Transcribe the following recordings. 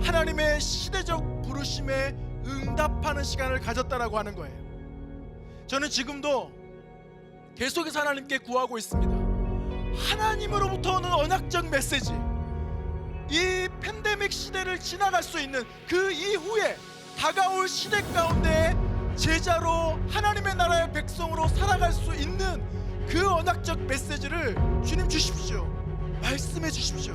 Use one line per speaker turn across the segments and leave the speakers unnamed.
하나님의 시대적 부르심에 응답하는 시간을 가졌다라고 하는 거예요. 저는 지금도 계속해서 하나님께 구하고 있습니다. 하나님으로부터 오는 언약적 메시지. 이 팬데믹 시대를 지나갈 수 있는 그 이후에 다가올 시대 가운데 제자로 하나님의 나라의 백성으로 살아갈 수 있는 그 언약적 메시지를 주님 주십시오. 말씀해 주십시오.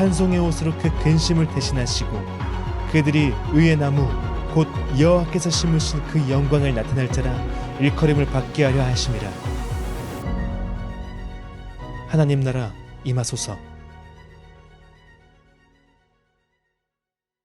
찬송의 옷으로 그 근심을 대신하시고 그들이 의의 나무 곧 여호와께서 심으신 그 영광을 나타낼 자라 일컬음을 받게 하려 하심이라. 하나님 나라 임하소서